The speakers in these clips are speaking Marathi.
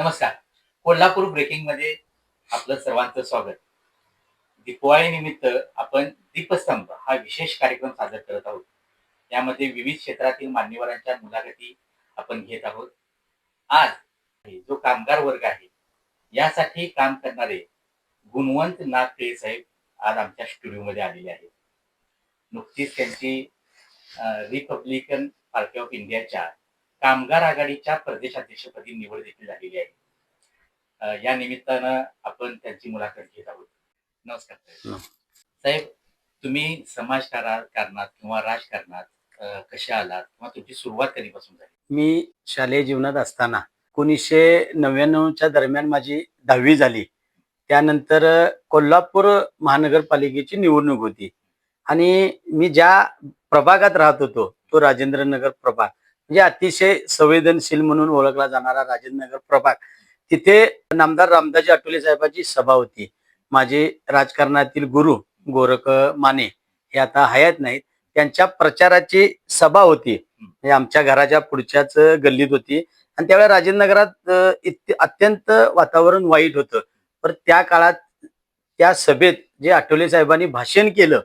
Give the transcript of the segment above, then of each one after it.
नमस्कार. कोल्हापूर ब्रेकिंगमध्ये आपलं सर्वांचं स्वागत. दीपवाळीनिमित्त आपण दीपस्तंभ हा विशेष कार्यक्रम सादर करत आहोत. यामध्ये विविध क्षेत्रातील मान्यवरांच्या मुलाखती आपण घेत आहोत. आज जो कामगार वर्ग आहे यासाठी काम करणारे गुणवंत नागटे साहेब आज आमच्या स्टुडिओमध्ये आलेले आहेत. नुकतीच त्यांची रिपब्लिकन पार्टी ऑफ इंडियाच्या कामगार आघाडीच्या प्रदेशाध्यक्षपदी निवड देखील झालेली आहे. या निमित्तानं आपण त्यांची मुलाखत घेत आहोत. नमस्कार साहेब. तुम्ही समाजकारा- कारणात किंवा राजकारणात कशा आलात किंवा तुमची सुरुवात कधीपासून झाली? मी शालेय जीवनात असताना एकोणीसशे नव्याण्णवच्या दरम्यान माझी दहावी झाली. त्यानंतर कोल्हापूर महानगरपालिकेची निवडणूक होती. आणि मी ज्या प्रभागात राहत होतो तो राजेंद्र नगर प्रभाग. म्हणजे अतिशय संवेदनशील म्हणून ओळखला जाणारा राजेंद्र नगर प्रभाग. तिथे नामदार रामदाजी आठवले साहेबांची सभा होती. माझे राजकारणातील गुरु गोरख माने हे आता हयात नाहीत. त्यांच्या प्रचाराची सभा होती. म्हणजे आमच्या घराच्या पुढच्याच गल्लीत होती. आणि त्यावेळेला राजेंद्र नगरात इत- अत्यंत वातावरण वाईट होतं. पण त्या काळात त्या सभेत जे आठवले साहेबांनी भाषण केलं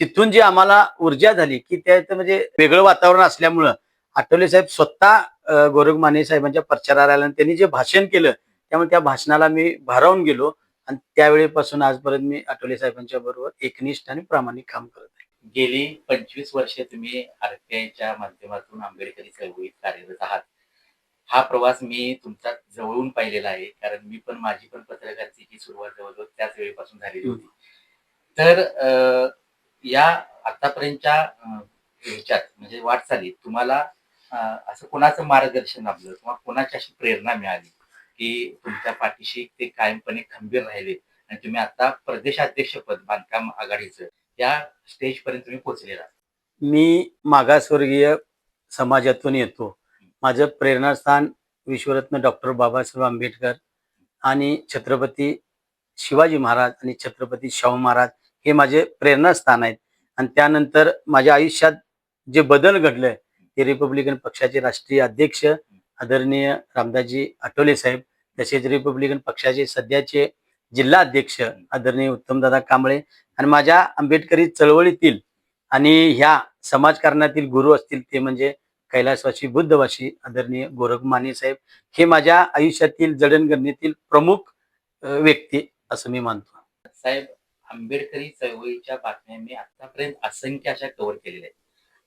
तिथून जी आम्हाला ऊर्जा झाली की त्यात म्हणजे वेगळं वातावरण असल्यामुळं आठवले साहेब स्वतः अ, गोरख माने साहेबांच्या प्रचाराला आल्या आणि त्यांनी जे भाषण केलं त्यामुळे त्या भाषणाला मी भारावून गेलो. आणि त्यावेळेपासून आजपर्यंत मी आठवले साहेबांच्या बरोबर एकनिष्ठ आणि प्रामाणिक काम करत आहे. गेली पंचवीस वर्षे तुम्ही आरपीआयच्या माध्यमातून आंबेडकरी चळवळीत कार्यरत आहात. हा प्रवास मी तुमचा जवळून पाहिलेला आहे कारण मी पण माझी पण पत्रकारितेची सुरुवात जवळजवळ त्याच वेळेपासून झालेली होती. तर या आतापर्यंतच्या ह्याच्यात म्हणजे वाटचालीत तुम्हाला असं कोणाचं मार्गदर्शन लाभलं किंवा कोणाची अशी प्रेरणा मिळाली की तुमच्या पाठीशी ते कायमपणे खंबीर राहिले आणि तुम्ही आता प्रदेशाध्यक्षपद बांधकाम आघाडीचं या स्टेज पर्यंत तुम्ही पोहोचलेला? मी मागासवर्गीय समाजातून येतो. माझं प्रेरणास्थान विश्वरत्न डॉक्टर बाबासाहेब आंबेडकर आणि छत्रपती शिवाजी महाराज आणि छत्रपती शाहू महाराज हे माझे प्रेरणास्थान आहेत. आणि त्यानंतर माझ्या आयुष्यात जे बदल घडले ते रिपब्लिकन पक्षाचे राष्ट्रीय अध्यक्ष आदरणीय रामदासजी आठवले साहेब तसेच रिपब्लिकन पक्षाचे सध्याचे जिल्हा अध्यक्ष आदरणीय उत्तमदादा कांबळे आणि माझ्या आंबेडकरी चळवळीतील आणि ह्या समाजकारणातील गुरु असतील ते म्हणजे कैलासवासी बुद्धवासी आदरणीय गोरख माने साहेब हे माझ्या आयुष्यातील जडणघडणीतील प्रमुख व्यक्ती असं मी मानतो. साहेब आंबेडकरी चळवळीच्या बातम्या मी आतापर्यंत असंख्य अशा कव्हर केलेल्या आहेत.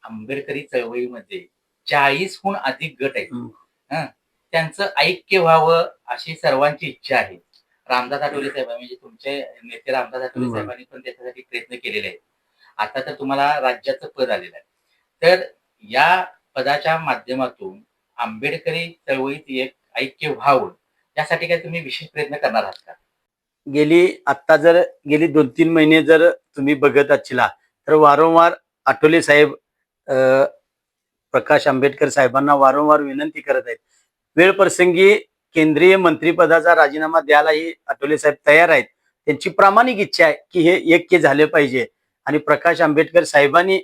आंबेडकरी चळवळीमध्ये चाळीसहून अधिक गट आहेत. हं. त्यांचं ऐक्य व्हावं अशी सर्वांची इच्छा आहे रामदास आठवले साहेब म्हणजे तुमचे नेते रामदास आठवले. साहेबांनी पण त्याच्यासाठी प्रयत्न केलेले आहेत आता तर तुम्हाला राज्याचं पद आलेलं आहे तर या पदाच्या माध्यमातून आंबेडकरी चळवळीत एक ऐक्य व्हावं यासाठी काय तुम्ही विशेष प्रयत्न करणार आहात का गेली आता जर गेली दोन तीन महिने जर तुम्ही बघत असला तर वारंवार आठवले साहेब प्रकाश आंबेडकर साहेबांना वारंवार विनंती करत आहेत. वेळ प्रसंगी केंद्रीय मंत्रिपदाचा राजीनामा द्यायलाही आठवले साहेब तयार आहेत. त्यांची प्रामाणिक इच्छा आहे की हे ऐक्य झाले पाहिजे. आणि प्रकाश आंबेडकर साहेबांनी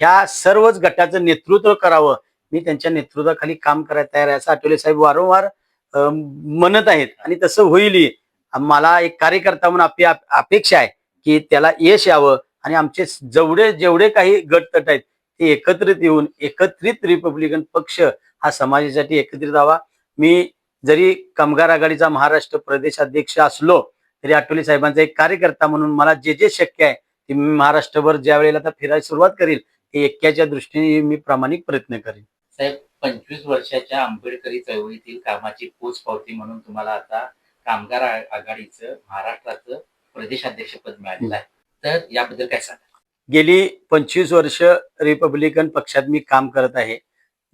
ह्या सर्वच गटाचं नेतृत्व करावं. मी त्यांच्या नेतृत्वाखाली काम करायला तयार आहे असं आठवले साहेब वारंवार म्हणत आहेत. आणि तसं होईल मला एक कार्यकर्ता म्हणून आपली अपेक्षा आहे की त्याला यश यावं. आणि आमचे जेवढे जेवढे काही गट तट आहेत ते एकत्रित येऊन एकत्रित रिपब्लिकन पक्ष हा समाजासाठी एकत्रित व्हावा. मी जरी कामगार आघाडीचा महाराष्ट्र प्रदेश अध्यक्ष असलो तरी आठवले साहेबांचा एक कार्यकर्ता म्हणून मला जे जे शक्य आहे ते मी महाराष्ट्रभर ज्या वेळेला आता फिरायला सुरुवात करील ते एक्याच्या दृष्टीने मी प्रामाणिक प्रयत्न करेन. साहेब पंचवीस वर्षाच्या आंबेडकरी चळवळीतील कामाची पोचपावती म्हणून तुम्हाला आता कामगार आघाडीचं महाराष्ट्राचं प्रदेशाध्यक्षपद मिळालेलं आहे. तर याबद्दल काय सांगा गेली पंचवीस वर्ष रिपब्लिकन पक्षात मी काम करत आहे.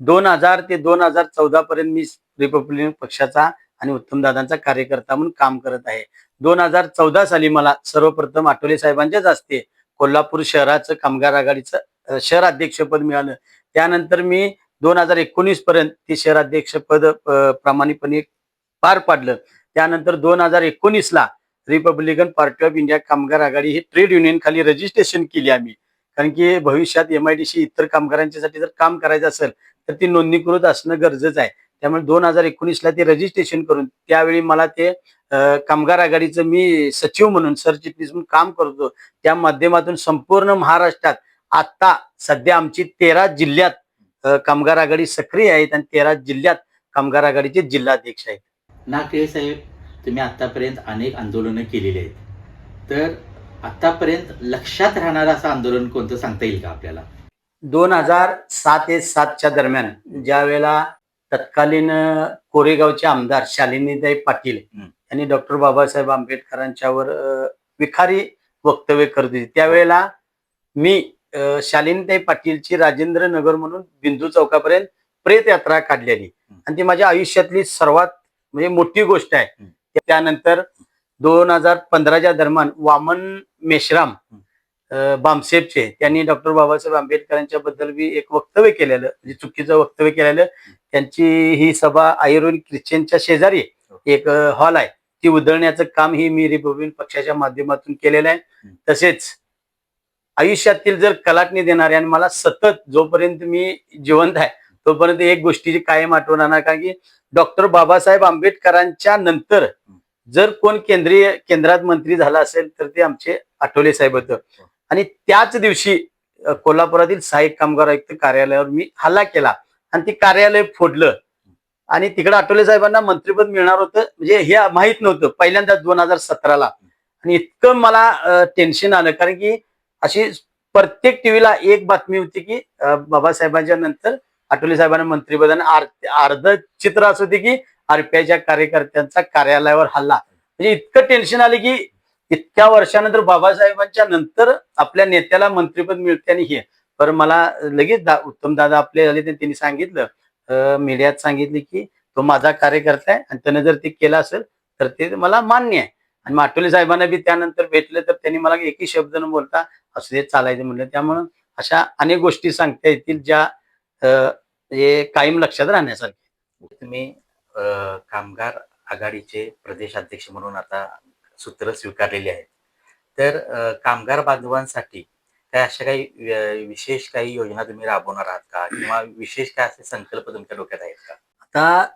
दोन हजार ते दोन हजार चौदा पर्यंत मी रिपब्लिकन पक्षाचा आणि उत्तमदादांचा कार्यकर्ता म्हणून काम करत आहे. दोन हजार चौदा साली मला सर्वप्रथम आठवले साहेबांच्याच असते. कोल्हापूर शहराचं कामगार आघाडीचं शहर अध्यक्षपद मिळालं. त्यानंतर मी दोन हजार एकोणीस पर्यंत ते शहराध्यक्षपद प्रामाणिकपणे पार पाडलं. त्यानंतर दोन हजार एकोणीसला रिपब्लिकन पार्टी ऑफ इंडिया कामगार आघाडी ही ट्रेड युनियन खाली रजिस्ट्रेशन केली आम्ही. कारण की भविष्यात एमआयडीसी इतर कामगारांच्यासाठी जर काम करायचं असेल तर ती नोंदणीकृत असणं गरजेचं आहे. त्यामुळे दोन हजार एकोणीसला ते रजिस्ट्रेशन करून त्यावेळी मला ते कामगार आघाडीचं मी सचिव म्हणून सरचिटणीस म्हणून काम करतो त्या माध्यमातून संपूर्ण महाराष्ट्रात आता सध्या आमची तेरा जिल्ह्यात कामगार आघाडी सक्रिय आहेत आणि तेरा जिल्ह्यात कामगार आघाडीचे जिल्हाध्यक्ष आहेत. नागरे साहेब तुम्ही आतापर्यंत अनेक आंदोलनं केलेली आहेत तर आतापर्यंत लक्षात राहणारं असं आंदोलन कोणतं सांगता येईल का आपल्याला दोन हजार सात ते सातच्या दरम्यान ज्या वेळेला तत्कालीन कोरेगावचे आमदार शालिनीताई पाटील. यांनी डॉक्टर बाबासाहेब आंबेडकरांच्यावर विखारी वक्तव्य करत होते त्यावेळेला मी शालिनीताई पाटीलची राजेंद्र नगर म्हणून बिंदू चौकापर्यंत प्रेत यात्रा काढलेली. आणि ती माझ्या आयुष्यातली सर्वात म्हणजे मोठी गोष्ट आहे. त्यानंतर दोन हजार पंधराच्या दरम्यान वामन मेश्राम बामसेबचे त्यांनी डॉक्टर बाबासाहेब आंबेडकरांच्या बद्दल बी एक वक्तव्य केलेलं म्हणजे चुकीचं वक्तव्य केलेलं. त्यांची ही सभा आयुर्वेद ख्रिश्चनच्या शेजारी एक हॉल आहे. ती उधळण्याचं काम ही मी रिपब्लिकन पक्षाच्या माध्यमातून केलेलं आहे. तसेच आयुष्यातील जर कलाटणी देणारे आणि मला सतत जोपर्यंत मी जिवंत आहे तोपर्यंत एक गोष्टीची कायम आठवण राहणार कारण की डॉक्टर बाबासाहेब आंबेडकरांच्या नंतर जर कोण केंद्रीय केंद्रात मंत्री झाला असेल तर ते आमचे आठवले साहेब होतं. आणि त्याच दिवशी कोल्हापुरातील सहाय्यक कामगार आयुक्त कार्यालयावर मी हल्ला केला. आणि ते कार्यालय फोडलं. आणि तिकडे आठवले साहेबांना मंत्रीपद मिळणार होतं. म्हणजे हे माहीत नव्हतं. पहिल्यांदा दोन हजार सतराला. आणि इतकं मला टेन्शन आलं. कारण की अशी प्रत्येक टीव्हीला एक बातमी होती की बाबासाहेबांच्या नंतर आठवले साहेबांना मंत्रिपद अर्ध चित्र असं होते की आरपीआयच्या कार्यकर्त्यांचा कार्यालयावर हल्ला. म्हणजे इतकं टेन्शन आलं की इतक्या वर्षानंतर बाबासाहेबांच्या नंतर आपल्या नेत्याला मंत्रिपद मिळते आणि हे. पर मला लगेच दा, उत्तम दादा आपले झाले त्यांनी सांगितलं. मीडियात सांगितले की तो माझा कार्यकर्ता आहे आणि त्याने जर ते केलं असेल तर ते मला मान्य आहे. आणि माटोले साहेबांना बी त्यानंतर भेटले तर त्यांनी मला एकही शब्द न बोलता असं ते चालायचं म्हणलं. त्यामुळं अशा अनेक गोष्टी सांगता येतील ज्या हे कायम लक्षात राहण्यासारखे. तुम्ही कामगार आघाडीचे प्रदेश अध्यक्ष म्हणून आता सूत्र स्वीकारलेली आहेत. तर कामगार बांधवांसाठी काय अशा काही विशेष काही योजना तुम्ही राबवणार आहात का? किंवा विशेष काय असे संकल्प तुमच्या डोक्यात आहेत का? आता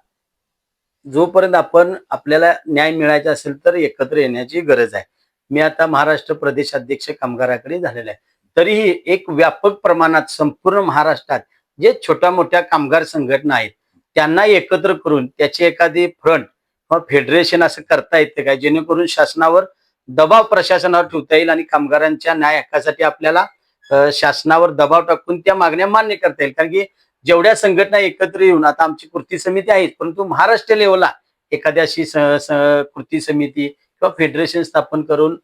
जोपर्यंत आपण आपल्याला न्याय मिळायचा असेल तर एकत्र येण्याची गरज आहे. मी आता महाराष्ट्र प्रदेश अध्यक्ष कामगाराकडे झालेला आहे. तरीही एक व्यापक प्रमाणात संपूर्ण महाराष्ट्रात जे छोट्या मोठ्या कामगार संघटना आहेत त्यांना एकत्र करून त्याची एखादी फ्रंट किंवा फेडरेशन असं करता येतं काय जेणेकरून शासनावर दबाव प्रशासनावर ठेवता येईल आणि कामगारांच्या न्याय हक्कासाठी आपल्याला शासनावर दबाव टाकून त्या मागण्या मान्य करता येईल. कारण की जेवढ्या संघटना एकत्र येऊन आता आमची कृती समिती आहे परंतु महाराष्ट्र लेवलला एखाद्या अशी कृती समिती किंवा फेडरेशन स्थापन करून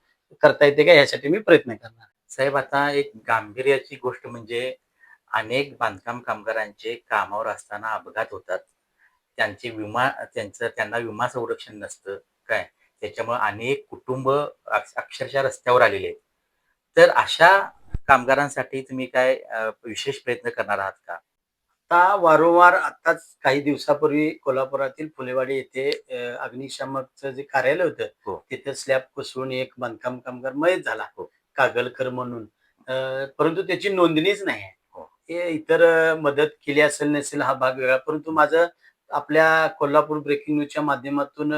करता येते का? यासाठी मी प्रयत्न करणार. साहेब आता एक गांभीर्याची गोष्ट म्हणजे अनेक बांधकाम कामगारांचे कामावर असताना अपघात होतात. त्यांचे विमा त्यांचं त्यांना विमा संरक्षण नसतं. काय? त्याच्यामुळे अनेक कुटुंब अक्ष- अक्षरशः रस्त्यावर आलेले आहेत. तर अशा कामगारांसाठी तुम्ही काय विशेष प्रयत्न करणार आहात का? आता वारंवार आताच काही दिवसापूर्वी कोल्हापुरातील फुलेवाडी येथे अग्निशामकचं जे कार्यालय होतं हो. तिथे स्लॅब कोसळून एक बांधकाम कामगार मयत झाला. हो. कागलकर म्हणून. परंतु त्याची नोंदणीच नाही आहे. इतर मदत केली असेल नसेल हा भाग वेगळा. परंतु माझं आपल्या कोल्हापूर ब्रेकिंग न्यूजच्या माध्यमातून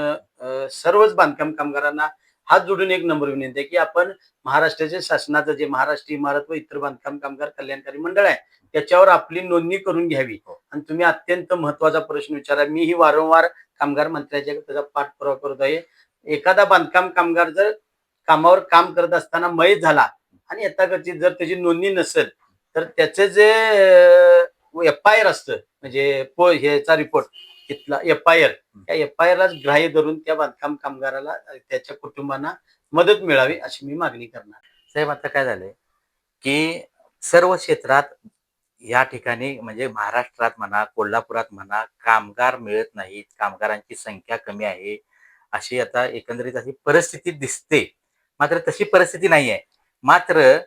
सर्वच बांधकाम कामगारांना हात जोडून एक नंबर विनंती आहे की आपण महाराष्ट्राच्या शासनाचं जे महाराष्ट्र इमारत व इतर बांधकाम कामगार कल्याणकारी मंडळ आहे त्याच्यावर आपली नोंदणी करून घ्यावी. हो. आणि तुम्ही अत्यंत महत्त्वाचा प्रश्न विचारा. मीही वारंवार कामगार मंत्र्याच्या त्याचा पाठपुरावा करत आहे. एखादा बांधकाम कामगार जर कामावर काम करत असताना मयत झाला आणि यथाकथित जर त्याची नोंदणी नसेल तर त्याचे जे एफ आय आर असतं म्हणजे पो ह्याचा रिपोर्ट तिथला एफ आय आर त्या एफ आय आरलाच ग्राह्य धरून त्या बांधकाम कामगाराला त्याच्या कुटुंबांना मदत मिळावी अशी मी मागणी करणार. साहेब आता काय झालंय की सर्व क्षेत्रात या ठिकाणी म्हणजे महाराष्ट्रात म्हणा कोल्हापुरात म्हणा कामगार मिळत नाहीत कामगारांची संख्या कमी आहे अशी आता एकंदरीत अशी परिस्थिती दिसते. मात्र तशी परिस्थिती नाही आहे मात्र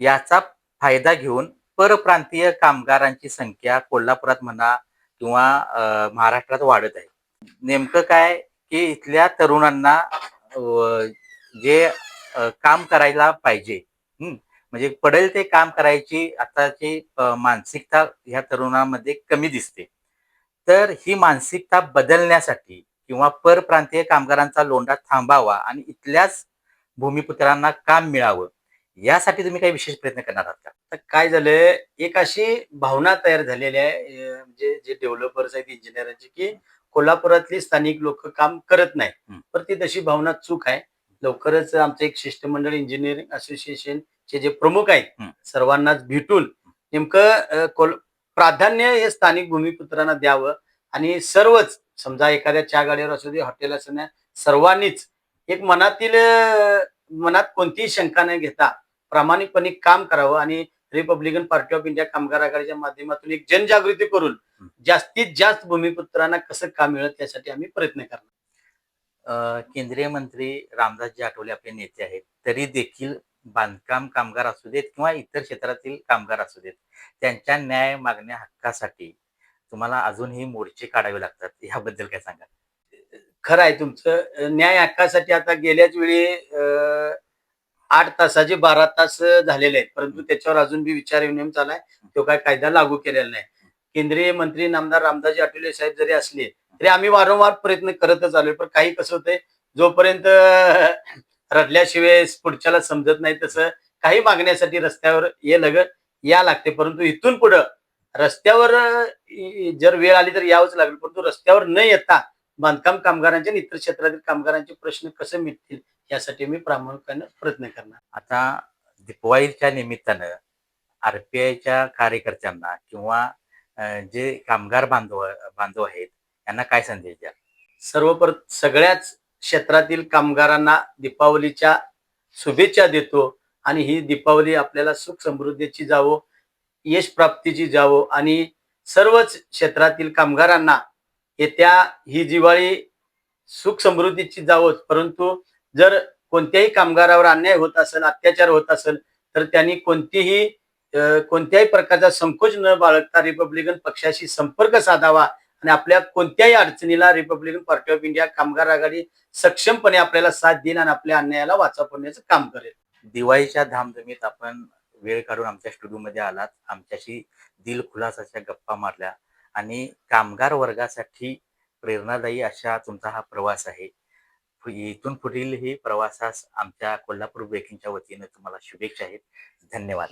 याचा फायदा घेऊन परप्रांतीय कामगारांची संख्या कोल्हापुरात म्हणा किंवा महाराष्ट्रात वाढत आहे. नेमकं काय की इथल्या तरुणांना जे काम करायला पाहिजे म्हणजे पडेल ते काम करायची आताची मानसिकता ह्या तरुणामध्ये कमी दिसते. तर ही मानसिकता बदलण्यासाठी किंवा परप्रांतीय कामगारांचा लोंढा थांबावा आणि इथल्याच भूमिपुत्रांना काम मिळावं यासाठी तुम्ही काही विशेष प्रयत्न करणार आहात का तर काय झालंय एक अशी भावना तयार झालेली आहे म्हणजे जे डेव्हलपर्स आहेत इंजिनियरांची की कोल्हापुरातली स्थानिक लोक काम करत नाही. पण ती तशी भावना चूक आहे लवकरच आमचं एक शिष्टमंडळ इंजिनिअरिंग असोसिएशनचे जे प्रमुख आहेत. सर्वांनाच भेटून नेमकं कोल- प्राधान्य हे स्थानिक भूमिपुत्रांना द्यावं आणि सर्वच समजा एखाद्या चहा गाडीवर असू दे हॉटेल असू सर्वांनीच एक मनातील मनात कोणतीही शंका न घेता प्रामाणिकपणे काम करावं आणि रिपब्लिकन पार्टी ऑफ इंडिया कामगार आघाडीच्या माध्यमातून एक जनजागृती करून. जास्तीत जास्त भूमिपुत्रांना कसं काम मिळत त्यासाठी आम्ही प्रयत्न करणार. केंद्रीय मंत्री रामदासजी आठवले आपले नेते आहेत. तरी देखील बांधकाम कामगार असू देत किंवा इतर क्षेत्रातील कामगार असू देत त्यांच्या न्याय मागण्या हक्कासाठी तुम्हाला अजूनही मोर्चे काढावे लागतात. याबद्दल काय सांगा खरं आहे तुमचं. न्याय हक्कासाठी आता गेल्याच वेळी अं, आठ तासाचे बारा तास झालेले आहेत. परंतु त्याच्यावर अजून बी विचार विनिमय चालाय तो काय कायदा लागू केलेला नाही. केंद्रीय मंत्री नामदार रामदासजी आठवले साहेब जरी असले तरी आम्ही वारंवार प्रयत्न करतच आलोय. पण काही कसं होतंय जोपर्यंत रडल्याशिवाय पुढच्याला समजत नाही तसं काही मागण्यासाठी रस्त्यावर ये लगत या लागते. परंतु इथून पुढं रस्त्यावर जर वेळ आली तर यावंच लागेल. परंतु रस्त्यावर न येता बांधकाम कामगारांचे आणि इतर क्षेत्रातील कामगारांचे प्रश्न कसे मिटतील यासाठी मी प्रामुख्याने प्रयत्न करणार. आता दिपवाळीच्या निमित्तानं आरपीआयच्या कार्यकर्त्यांना किंवा जे कामगार बांधव बांधव आहेत यांना काय संदेश द्या सर्वपर सगळ्याच क्षेत्रातील कामगारांना दीपावलीच्या शुभेच्छा देतो आणि ही दीपावली आपल्याला सुख समृद्धीची जावो यश प्राप्तीची जावो आणि सर्वच क्षेत्रातील कामगारांना येत्या ही दिवाळी सुख समृद्धीची जावोच. परंतु जर कोणत्याही कामगारावर अन्याय होत असेल अत्याचार होत असेल तर त्यांनी कोणतीही कोणत्याही प्रकारचा संकोच न बाळगता रिपब्लिकन पक्षाशी संपर्क साधावा आणि आपल्या कोणत्याही अडचणीला रिपब्लिकन पार्टी ऑफ इंडिया कामगार आघाडी सक्षमपणे आपल्याला साथ देईल आणि आपल्या अन्यायाला वाचा फोडण्याचं काम करेल. दिवाळीच्या धामधमीत आपण वेळ काढून आमच्या स्टुडिओमध्ये आलात. आमच्याशी दिलखुलासाच्या गप्पा मारल्या. आणि कामगार वर्गासाठी प्रेरणादायी अशा तुमचा हा प्रवास आहे. इथून पुढील ही प्रवासास आमच्या कोल्हापूर बेकिंगच्या वतीने तुम्हाला शुभेच्छा आहेत. धन्यवाद.